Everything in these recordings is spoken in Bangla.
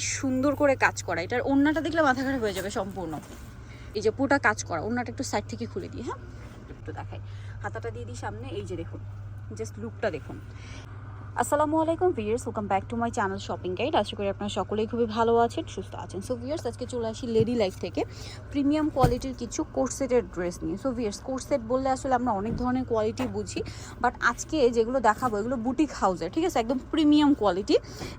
সুন্দর করে কাজ করা। এটার ওড়নাটা দেখলে মাথা খারাপ হয়ে যাবে সম্পূর্ণ। এই যে পুরোটা কাজ করা, ওড়নাটা একটু সাইড থেকে খুলে দিই হ্যাঁ? একটু দেখাই। হাতাটা দিয়ে দিই সামনে, এই যে দেখুন জাস্ট লুকটা দেখুন। আসসালামু আলাইকুম viewers welcome back to my channel shopping guide আশা করি আপনারা সকলেই খুবই ভালো আছেন, সুস্থ আছেন। সো ভিয়ার্স আজকে চলে আসি লেডি লাইফ থেকে। প্রিমিয়াম কোয়ালিটির কিছু কোর্সেটের ড্রেস নিয়ে। সো ভিয়ার্স কোর্সেট বললে আসলে আমরা অনেক ধরনের কোয়ালিটি বুঝি বাট আজকে যেগুলো দেখাবো, এগুলো বুটিক হাউসের ঠিক আছে? একদম প্রিমিয়াম কোয়ালিটি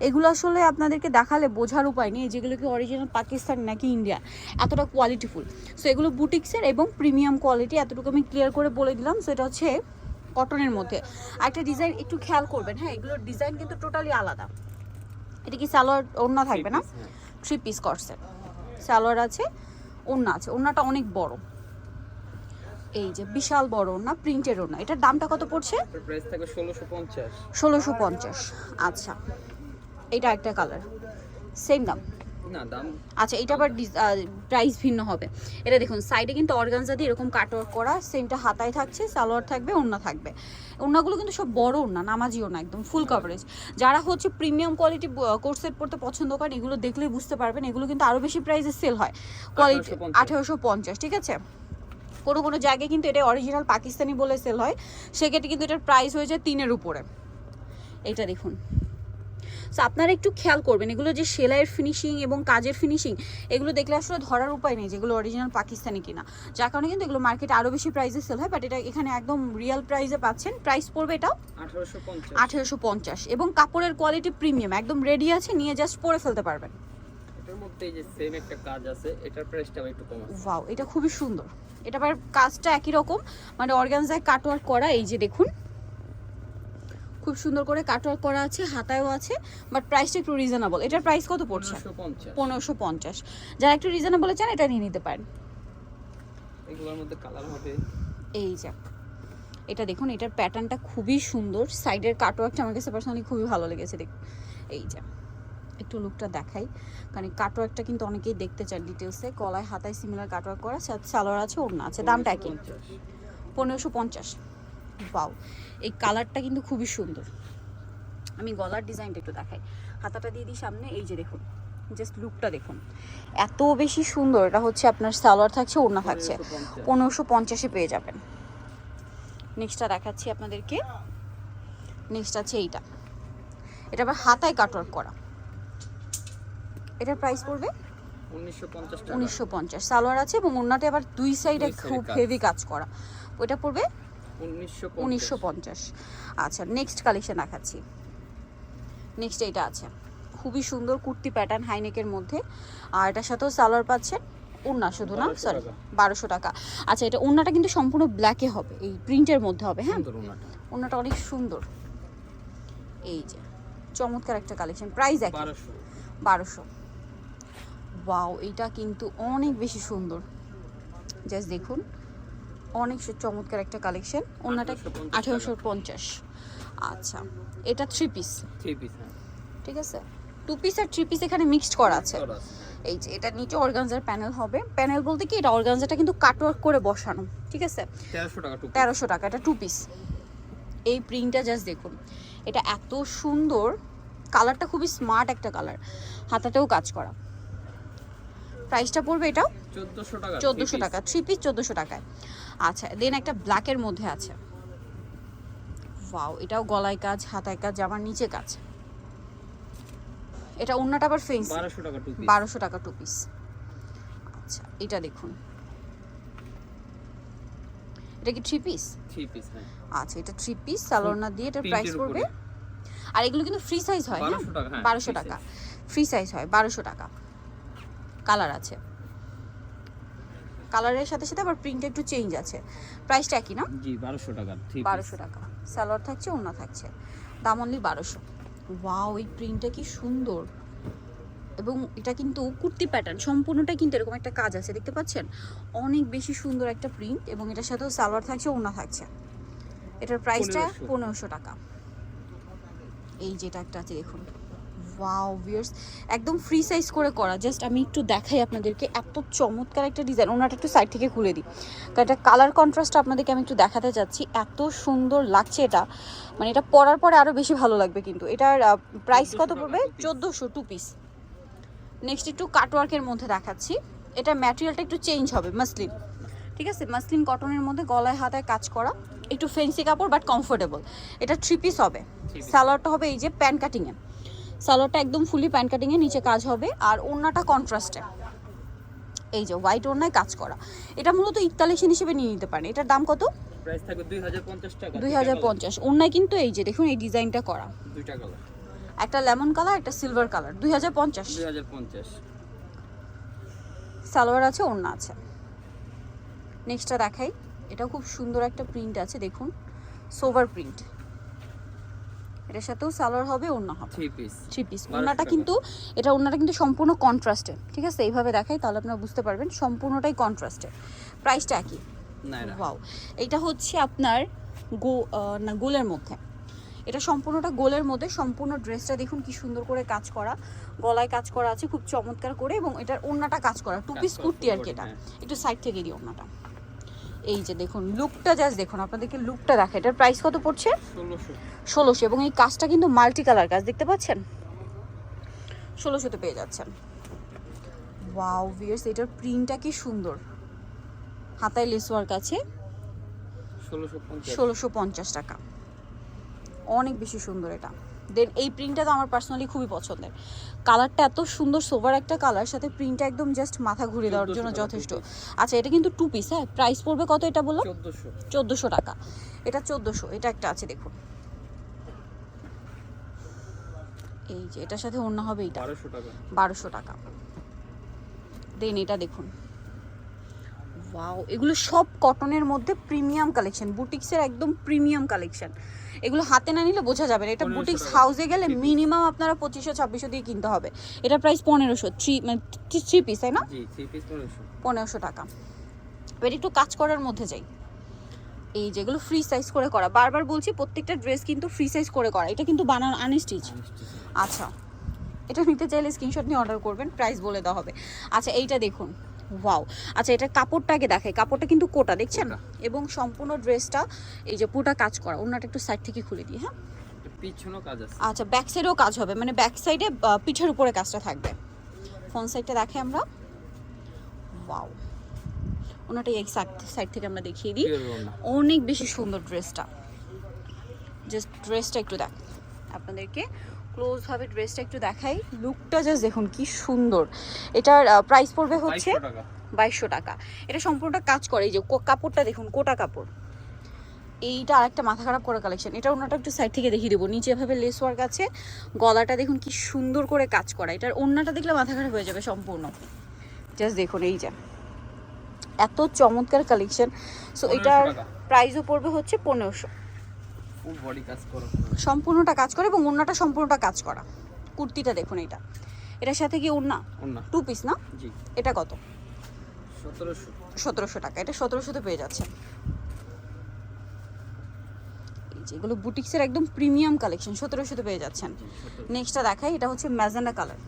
এগুলো আসলে আপনাদেরকে দেখালে বোঝার উপায় নেই, যেগুলো কি অরিজিনাল পাকিস্তান নাকি ইন্ডিয়া এতটা কোয়ালিটিফুল সো এগুলো বুটিক্সের এবং প্রিমিয়াম কোয়ালিটি এতটুকু আমি ক্লিয়ার করে বলে দিলাম। সো এটা হচ্ছে কটনের মধ্যে। একটা ডিজাইন একটু খেয়াল করবেন হ্যাঁ এগুলোর ডিজাইন কিন্তু টোটালি আলাদা। এটা কি সালোয়ার ওড়না থাকবে না? থ্রি পিস করছে সালোয়ার আছে ওড়না আছে। ওড়নাটা অনেক বড়। এই যে বিশাল বড় ওড়না প্রিন্টের ওড়না। এটার দামটা কত পড়ছে? ষোলোশো পঞ্চাশ। আচ্ছা এটা একটা কালার সেম দাম। না দাম আচ্ছা এটা আবার প্রাইস ভিন্ন হবে। এটা দেখুন সাইডে কিন্তু অর্গানজা দিয়ে এরকম কাটওয়ার্ক করা সেমটা হাতায় থাকছে সালোয়ার থাকবে ওড়না থাকবে। ওড়নাগুলো কিন্তু সব বড় ওড়না নামাজি ওড়না একদম ফুল কভারেজ যারা হচ্ছে প্রিমিয়াম কোয়ালিটি কোর্সেট পড়তে পছন্দ করেন এগুলো দেখলেই বুঝতে পারবেন এগুলো কিন্তু আরও বেশি প্রাইসে সেল হয়। কোয়ালিটি আঠেরোশো পঞ্চাশ। ঠিক আছে? কোনো কোনো জায়গায় কিন্তু এটা অরিজিনাল পাকিস্তানি বলে সেল হয় সেক্ষেত্রে কিন্তু এটার প্রাইস হয়ে যায় তিনের উপরে। এটা দেখুন। সো আপনারা একটু খেয়াল করবেন এগুলো যে সেলাইয়ের ফিনিশিং এবং কাজের ফিনিশিং এগুলো দেখলে আসলে ধরার উপায় নেই যেগুলো অরিজিনাল পাকিস্তানি কিনা। যার কারণে কিন্তু এগুলো মার্কেটে আরও বেশি প্রাইসে সেল হয় বাট এটা এখানে একদম রিয়েল প্রাইসে পাচ্ছেন। প্রাইস পড়বে এটাও আঠেরোশো পঞ্চাশ। এবং কাপড়ের কোয়ালিটি প্রিমিয়াম একদম রেডি আছে নিয়ে জাস্ট পরে ফেলতে পারবেন। এটা খুবই সুন্দর। এটা কাজটা একই রকম মানে অর্গানজায় কাটওয়ার্ক করা এই যে দেখুন। খুব সুন্দর করে কাটওয়ার্ক করা আছে হাতায়ও আছে বাট প্রাইসটা একটু রিজনেবল এটার প্রাইস কত পড়ছে? পনেরোশো পঞ্চাশ। যারা একটু রিজনেবলে চান এটা নিয়ে নিতে পারেন। এগুলোর মধ্যে কালার হবে। এই যে এটা দেখুন এটার প্যাটার্নটা খুবই সুন্দর। সাইডের কাটওয়ার্কটা আমার কাছে পার্সোনালি খুবই ভালো লেগেছে দেখ এই যা একটু লুকটা দেখাই। কারণ কাটওয়ার্কটা কিন্তু অনেকেই দেখতে চান ডিটেলসে কলায় হাতায় সিমিলার কাটওয়ার্ক করা সালোয়ার আছে ওড়না আছে। দামটা 1550 পনেরোশো পঞ্চাশ। বাও এই কালারটা কিন্তু খুবই সুন্দর। আমি গলার ডিজাইনটা একটু দেখাই। হাতাটা দিয়ে দিই সামনে এই যে দেখুন জাস্ট লুকটা দেখুন। এত বেশি সুন্দর এটা হচ্ছে আপনার সালোয়ার থাকছে ওড়না থাকছে। 1550 পনেরোশো পঞ্চাশে পেয়ে যাবেন। নেক্সটটা দেখাচ্ছি আপনাদেরকে। নেক্সট আছে এইটা। এটা আবার হাতায় কাটওয়ার্ক করা। এটার প্রাইস পড়বে? উনিশশো পঞ্চাশ টাকা। উনিশশো পঞ্চাশ। সালোয়ার আছে এবং ওড়নাতে আবার দুই সাইডে খুব হেভি কাজ করা। ওইটা পড়বে উনিশশো পঞ্চাশ। আচ্ছা নেক্সট কালেকশন দেখাচ্ছি। নেক্সট এইটা আছে। খুবই সুন্দর কুর্তি প্যাটার্ন হাইনেকের মধ্যে। আর এটার সাথেও সালোয়ার পাচ্ছেন ওড়না শুধু না? সরি বারোশো টাকা। আচ্ছা এটা ওড়নাটা কিন্তু সম্পূর্ণ ব্ল্যাকে হবে। এই প্রিন্টের মধ্যে হবে হ্যাঁ? ওড়নাটা। অনেক সুন্দর। এই যে চমৎকার একটা কালেকশন প্রাইস একই। বারোশো। ওয়াও এটা কিন্তু অনেক বেশি সুন্দর। জাস্ট দেখুন। অনেক চমৎকার একটা কালেকশন ওনাটা 1850 আঠেরোশো পঞ্চাশ। আচ্ছা এটা থ্রি পিস থ্রি পিস ঠিক আছে? টু পিস আর থ্রি পিস এখানে মিক্সড করা আছে। হ্যাঁ। এই যে এটা নিচে অর্গানজার প্যানেল হবে। প্যানেল বলতে কি এটা অর্গানজাটা কিন্তু কাটওয়ার্ক করে বসানো। ঠিক আছে? তেরোশো টাকা তেরোশো টাকা এটা টু পিস এই প্রিন্টটা জাস্ট দেখুন। এটা এত সুন্দর। কালারটা খুবই স্মার্ট একটা কালার হাতাতেও কাজ করা। প্রাইসটা পড়বে এটাও? চোদ্দোশো টাকা চোদ্দোশো। টাকা থ্রি পিস চোদ্দোশো টাকায়। আচ্ছা দেন একটা ব্ল্যাকের মধ্যে আছে। ওয়াও এটাও গলায় কাজ হাতায় কাজ আমার নিচে কাজ। এটা অন্যটা আবার ফেন্স বারোশো টাকা টু পিস বারোশো টাকা টু পিস আচ্ছা এটা দেখুন। এটা কি থ্রি পিস থ্রি পিস হ্যাঁ। আচ্ছা এটা থ্রি পিস সালোনা দিয়ে এটার প্রাইস পড়বে। আর এগুলো কিন্তু ফ্রি সাইজ হয় হ্যাঁ? 1200 টাকা, হ্যাঁ, বারোশো টাকা। ফ্রি সাইজ হয় বারোশো টাকা। কালার আছে। কালারের সাথে সাথে আবার প্রিন্ট একটু চেঞ্জ আছে। প্রাইসটা একই না? জি বারোশো টাকা বারোশো টাকা। সালোয়ার থাকছে ওনা থাকছে। দাম অনলি বারোশো। ওয়াও এই প্রিন্টটা কি সুন্দর। এবং এটা কিন্তু কুর্তি প্যাটার্ন সম্পূর্ণটা কিন্তু এরকম একটা কাজ আছে দেখতে পাচ্ছেন? অনেক বেশি সুন্দর একটা প্রিন্ট এবং এটার সাথেও সালোয়ার থাকছে ওনা থাকছে। এটার প্রাইসটা 1500 পনেরোশো। টাকা। এই যেটা একটা আছে দেখুন। ওয়াও একদম ফ্রি সাইজ করে করা। জাস্ট আমি একটু দেখাই আপনাদেরকে। এত চমৎকার একটা ডিজাইন ওনাটা একটু সাইড থেকে খুলে দিই। কারণ এটা কালার কন্ট্রাস্ট আপনাদেরকে আমি একটু দেখাতে চাচ্ছি। এত সুন্দর লাগছে এটা। মানে এটা পরার পরে আরও বেশি ভালো লাগবে কিন্তু। এটার প্রাইস কত পড়বে। চোদ্দোশো টু পিস নেক্সট একটু কাটওয়ার্কের মধ্যে দেখাচ্ছি। এটা ম্যাটেরিয়ালটা একটু চেঞ্জ হবে। মাসলিন ঠিক আছে? মাসলিন কটনের মধ্যে গলায় হাতায় কাজ করা। একটু ফেন্সি কাপড় বাট কমফোর্টেবল এটা থ্রি পিস হবে। সালোয়ারটা হবে এই যে প্যান্ট কাটিংয়ে সালোয়ারটা একদম ফুলি প্যান্ট কাটিংয়ে নিচে কাজ হবে আর ওড়নাটা কন্ট্রাস্টে। এই যে হোয়াইট ওড়নায় কাজ করা। এটা মূলত ঈদ কালেকশন হিসেবে নিয়ে নিতে পারেন। এটার দাম কত? প্রাইস থাকবে টাকা। ওড়নায় কিন্তু এই যে দেখুন এই ডিজাইনটা করা। দুইটা কালার একটা লেমন কালার একটা সিলভার কালার। দুই হাজার পঞ্চাশ। দুই হাজার পঞ্চাশ। সালোয়ার আছে ওড়না আছে। নেক্সটটা দেখাই। এটা খুব সুন্দর একটা প্রিন্ট আছে দেখুন। সোভার প্রিন্ট এটার সাথেও সালোয়ার হবে ওড়না হবে। থ্রি পিস থ্রি পিস ওড়নাটা কিন্তু এটা ওড়নাটা কিন্তু সম্পূর্ণ কন্ট্রাস্টে ঠিক আছে? এইভাবে দেখাই তাহলে আপনারা বুঝতে পারবেন সম্পূর্ণটাই কন্ট্রাস্টে প্রাইসটা একই। ওয়াও এইটা হচ্ছে আপনার গো না গোলের মধ্যে। এটা সম্পূর্ণটা গোলের মধ্যে সম্পূর্ণ ড্রেসটা দেখুন কি সুন্দর করে কাজ করা। গলায় কাজ করা আছে খুব চমৎকার করে এবং এটার ওড়নাটা কাজ করা। টু পিস করা, কুর্তি আর কি এটা। হ্যাঁ। একটু সাইড থেকে দিই ওড়নাটা। এই যে দেখুন লুকটা জাস্ট দেখুন আপনাদেরকে লুকটা দেখা এটার প্রাইস কত পড়ছে? ষোলোশো। এবং এই কাজটা কিন্তু মাল্টি কালার কাজ দেখতে পাচ্ছেন? ষোলোশোতে পেয়ে যাচ্ছেন। ওয়াও ভিয়ার্স এটার প্রিন্টটা কি সুন্দর। হাতায় লেস ওয়ার্ক আছে ষোলোশো পঞ্চাশ টাকা। অনেক বেশি সুন্দর এটা। দেন এই প্রিন্টটা তো আমার পার্সোনালি খুবই পছন্দের। কালারটা এত সুন্দর সোভার একটা কালার সাথে প্রিন্টটা একদম জাস্ট মাথা ঘুরিয়ে দেওয়ার জন্য যথেষ্ট। আচ্ছা এটা কিন্তু টু পিস হ্যাঁ? প্রাইস পড়বে কত এটা বললাম? চোদ্দোশো। টাকা। এটা চোদ্দোশো এটা একটা আছে দেখুন। এই যে এটার সাথে অন্য হবে বারোশো টাকা। বারোশো টাকা। দেন এটা দেখুন। ওয়াও এগুলো সব কটনের মধ্যে প্রিমিয়াম কালেকশন বুটিক্সের একদম প্রিমিয়াম কালেকশন এগুলো হাতে না নিলে বোঝা যাবে না। এটা বুটিক্স টাকা। হাউসে গেলে মিনিমাম আপনারা পঁচিশশো ছাব্বিশশো দিয়ে কিনতে হবে। এটা প্রাইস পনেরোশো থ্রি মানে থ্রি পিস তাই না? পনেরোশো। টাকা। এবার একটু কাজ করার মধ্যে যাই। এই যেগুলো ফ্রি সাইজ করে করা। বারবার বলছি প্রত্যেকটা ড্রেস কিন্তু ফ্রি সাইজ করে করা। এটা কিন্তু বানানো আনস্টিচ আচ্ছা। এটা নিতে চাইলে স্ক্রিনশট নিয়ে অর্ডার করবেন। প্রাইস বলে দেওয়া হবে। আচ্ছা এইটা দেখুন। ওয়াও। আচ্ছা এটা কাপড়টা আগে দেখাই। কাপড়টা কিন্তু কোটা দেখছেন? এবং সম্পূর্ণ ড্রেসটা এই যে পুটা কাজ করা। ওনাটা একটু সাইড থেকে খুলে দিই হ্যাঁ? পিছনও কাজ আছে। আচ্ছা ব্যাক সাইডেও কাজ হবে। মানে ব্যাক সাইডে পিঠের উপরে কাজটা থাকবে। ফ্রন্ট সাইডটা দেখে আমরা। ওয়াও। ওনাটা এই সাইড থেকে আমরা দেখিয়ে দিই। অনেক বেশি সুন্দর ড্রেসটা। জাস্ট ড্রেসটা একটু দেখ। আপনাদেরকে ক্লোজ ভাবে ড্রেসটা একটু দেখাই। লুকটা জাস্ট দেখুন কি সুন্দর। এটার প্রাইস পড়বে হচ্ছে 2200 টাকা। বাইশশো টাকা। এটা সম্পূর্ণটা কাজ করে এই যে কাপড়টা দেখুন কোটা কাপড়। এইটা আরেকটা মাথা খারাপ করা কালেকশন এটা ওনাটা একটু সাইড থেকে দেখিয়ে দেবো। নিচে এভাবে লেস ওয়ার্ক আছে। গলাটা দেখুন কি সুন্দর করে কাজ করা। এটার ওড়নাটা দেখলে মাথা খারাপ হয়ে যাবে সম্পূর্ণ। জাস্ট দেখুন এই যে। এত চমৎকার কালেকশন সো এটার। প্রাইসও পড়বে হচ্ছে পনেরোশো। ফুল বডি কাজ করো। সম্পূর্ণটা কাজ করে এবং ওড়নাটা সম্পূর্ণটা কাজ করা। কুর্তিটা দেখুন এটা এটার সাথে কি ওড়না? ওড়না। টু পিস না? জি। এটা কত? সতেরোশো। সতেরোশো টাকা। এটা সতেরোশোতে পেয়ে যাচ্ছে। এই যে এগুলো বুটিক্সের একদম প্রিমিয়াম কালেকশন সতেরোশোতে পেয়ে যাচ্ছেন। নেক্সটটা দেখাই এটা হচ্ছে ম্যাজেন্ডা কালার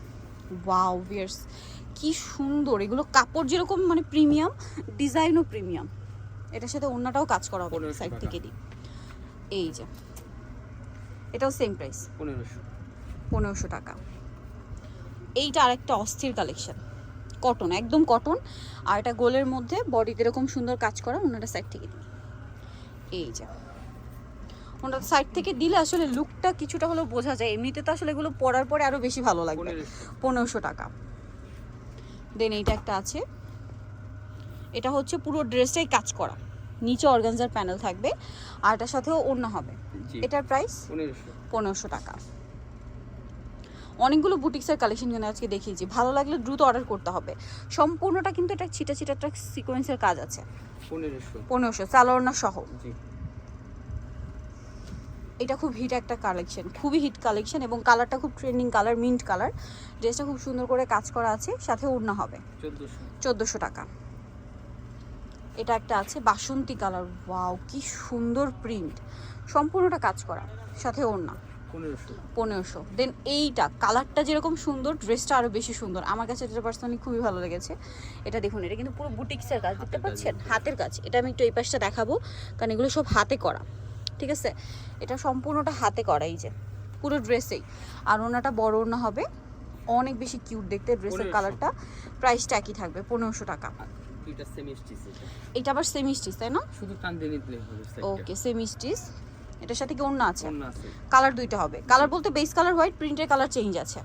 ওয়াও ভিয়ার্স কি সুন্দর। এগুলো কাপড় যেরকম মানে প্রিমিয়াম ডিজাইনও প্রিমিয়াম। এটার সাথে অন্যটাও কাজ করা হবে সাইড। থেকে দিই এই যে। এটাও সেম প্রাইস পনেরোশো। পনেরোশো টাকা। এইটা আরেকটা অস্থির কালেকশন কটন একদম কটন আর এটা গোলের মধ্যে বডিতে এরকম সুন্দর কাজ করা ওনাটা সাইড থেকে দিই এই যে। ওনার সাইড থেকে দিলে আসলে লুকটা কিছুটা হলেও বোঝা যায়। এমনিতে তো আসলে এগুলো পরার পরে আরও বেশি ভালো লাগবে। পনেরোশো। টাকা। দেন এইটা একটা আছে। এটা হচ্ছে পুরো ড্রেসটাই কাজ করা। নিচে অর্গানজার প্যানেল থাকবে আর এটার সাথেও ওড়না হবে। এটার প্রাইস পনেরোশো। টাকা। অনেকগুলো বুটিক্সের কালেকশন কিন্তু আজকে দেখিয়েছি। ভালো লাগলে দ্রুত অর্ডার করতে হবে। সম্পূর্ণটা কিন্তু এটা ছিটা ছিটা একটা সিকোয়েন্সের কাজ আছে। পনেরোশো। সালোয়ারনা সহ। এটা খুব হিট একটা কালেকশন খুবই হিট কালেকশন এবং কালারটা খুব ট্রেন্ডিং কালার মিন্ট কালার ড্রেসটা খুব সুন্দর করে কাজ করা আছে সাথে ওড়না হবে। চোদ্দোশো টাকা। এটা একটা আছে বাসন্তী কালার। ওয়াও কি সুন্দর প্রিন্ট। সম্পূর্ণটা কাজ করা সাথে ওড়না। পনেরোশো। পনেরোশো। দেন এইটা কালারটা যেরকম সুন্দর ড্রেসটা আরও বেশি সুন্দর। আমার কাছে এটা পার্সোনালি খুবই ভালো লেগেছে এটা দেখুন এটা কিন্তু পুরো বুটিক্সের কাজ দেখতে পাচ্ছেন? হাতের কাজ। এটা আমি একটু এই পাশটা দেখাবো কারণ এগুলো সব হাতে করা। ঠিক আছে? এটা সম্পূর্ণটা হাতে করা এই যে। পুরো ড্রেসেই আর ওনাটা বড় ওনা হবে। অনেক বেশি কিউট দেখতে ড্রেসের কালারটা। প্রাইসটা একই থাকবে পনেরোশো টাকা। দুইটা সেমি স্টিচ এটা এটা আবার সেমি স্টিচ তাই না? শুধু টান দিয়ে নিতে হবে ওকে সেমি স্টিচ এটার সাথে কি অন্য আছে? অন্য আছে। কালার দুইটা হবে। কালার বলতে বেস কালার হোয়াইট প্রিন্টের কালার চেঞ্জ আছে।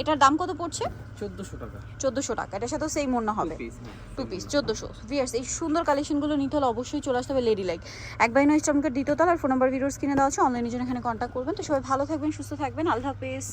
এটার দাম কত পড়ছে? 1400 টাকা। চোদ্দোশো টাকা। এটার সাথেও সেম অন্য হবে। হ্যাঁ টু পিস চোদ্দোশো। ভিয়ার্স এই সুন্দর কালেকশনগুলো নিতে হলে অবশ্যই চলে আসতে হবে লেডি লাইক এক বাই নয় স্টমকের দ্বিতীয় তলার ফোন নাম্বার ভিডিওস কিনে দেওয়া আছে অনলাইনে জন্য এখানে কন্ট্যাক্ট করবেন। তো সবাই ভালো থাকবেন সুস্থ থাকবেন। আল্লাহ হাফেজ।